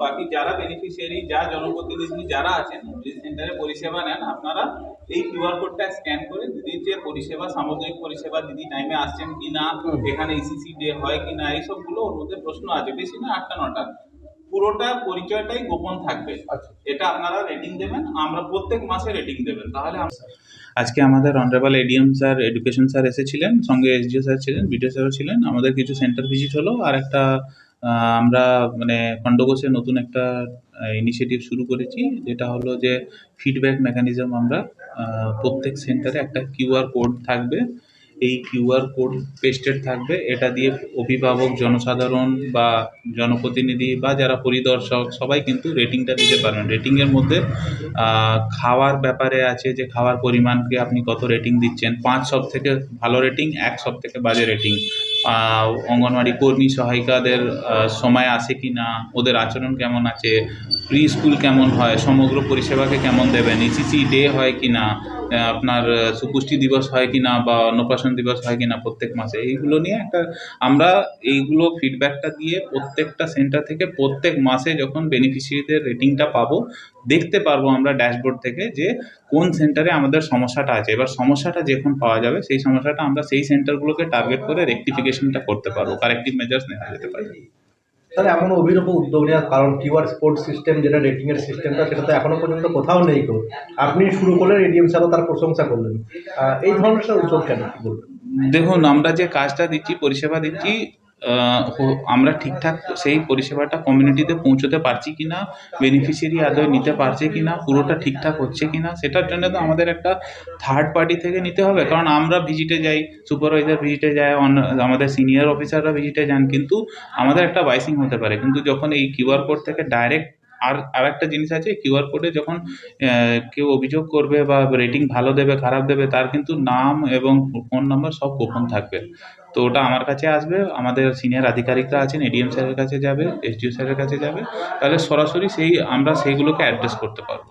বাকি যারা বেনিফিশিয়ারি যা জনপ্রতিনিধি যারা আছেন যে সেন্টারে পরিষেবা নেন আপনারা এই কিউআর কোডটা স্ক্যান করে দিদির যে পরিষেবা সামগ্রিক পরিষেবা দিদি টাইমে আসছেন কি না এখানে ইসিসি ডে হয় কি না এইসবগুলো ওর মধ্যে প্রশ্ন আছে বেশি না আটটা নটা। পুরোটা পরিচয়টাই গোপন থাকবে। আচ্ছা। এটা আপনারা রেটিং দেবেন আমরা প্রত্যেক মাসে রেটিং দেবেন তাহলে আজকে আমাদের honourable ADM sir education sir এসেছিলেন সঙ্গে এসডিও স্যার ছিলেন বিডিও স্যারও ছিলেন আমাদের কিছু সেন্টার ভিজিট হলো আর একটা আমরা মানে খণ্ডঘোষে নতুন একটা ইনিশিয়েটিভ শুরু করেছি, যেটা হলো যে ফিডব্যাক মেকানিজম আমরা প্রত্যেক সেন্টারে একটা কিউআর কোড থাকবে। এই কিউআর কোড পেস্টেড থাকবে। এটা দিয়ে অভিভাবক, জনসাধারণ বা জনপ্রতিনিধি বা যারা পরিদর্শক, সবাই কিন্তু রেটিংটা দিতে পারবেন। রেটিংয়ের মধ্যে খাওয়ার ব্যাপারে আছে যে খাওয়ার পরিমাণকে আপনি কত রেটিং দিচ্ছেন। পাঁচ সব থেকে ভালো রেটিং এক সব থেকে বাজে রেটিং অঙ্গনওয়াড়ি কর্মী সহায়িকাদের সময় আসে কি না ওদের আচরণ কেমন আছে প্রি স্কুল কেমন হয়, সমগ্র পরিষেবাকে কেমন দেবেন? ইসিসি ডে হয় কি না আপনার সুপুষ্টি দিবস হয় কি না বা অন্নপ্রাশন দিবস হয় কি না প্রত্যেক মাসে? এইগুলো নিয়ে একটা, আমরা এইগুলো ফিডব্যাকটা দিয়ে প্রত্যেকটা সেন্টার থেকে প্রত্যেক মাসে যখন বেনিফিশিয়ারিদের রেটিংটা পাবো, দেখতে পারব আমরা ড্যাশবোর্ড থেকে যে কোন সেন্টারে আমাদের সমস্যাটা আছে। এবার সমস্যাটা যখন পাওয়া যাবে, সেই সমস্যাটা আমরা সেই সেন্টারগুলোকে টার্গেট করে রেকটিফিকেশনটা করতে পারব। কারেক্টিভ মেজার্স নেওয়া যেতে পারে। তাহলে এমন অভিনব উদ্যোগ নেওয়ার কারণ কিউআর স্পোর্ট সিস্টেম, যেটা রেটিং এর সিস্টেমটা সেটা তো এখনও পর্যন্ত কোথাও নেই তো আপনি শুরু করলেন, এডিএম সাহেব তার প্রশংসা করলেন। এই ধরনের উদ্যোগ কেন? দেখুন, আমরা যে কাজটা দিচ্ছি, পরিষেবা দিচ্ছি আমরা ঠিকঠাক সেই পরিষেবাটা কমিউনিটিতে পৌঁছতে পারছি কি না বেনিফিশিয়ারি আদৌ নিতে পারছে কি না পুরোটা ঠিকঠাক হচ্ছে কি না সেটার জন্য তো আমাদের একটা থার্ড পার্টি থেকে নিতে হবে। কারণ আমরা ভিজিটে যাই সুপারভাইজার ভিজিটে যায় আমাদের সিনিয়র অফিসাররা ভিজিটে যান, কিন্তু আমাদের একটা বাইসিং হতে পারে। কিন্তু যখন এই কিউআর কোড থেকে ডাইরেক্ট আর আর একটা জিনিস আছে কিউআর কোডে যখন কেউ অভিযোগ করবে বা রেটিং ভালো দেবে, খারাপ দেবে, তার কিন্তু নাম এবং ফোন নাম্বার সব গোপন থাকবে। তো ওটা আমার কাছে আসবে, আমাদের সিনিয়র আধিকারিকরা আছেন এডিএম স্যারের কাছে যাবে এসডিও স্যারের কাছে যাবে, তাহলে সরাসরি সেই, আমরা সেইগুলোকে অ্যাড্রেস করতে পারব।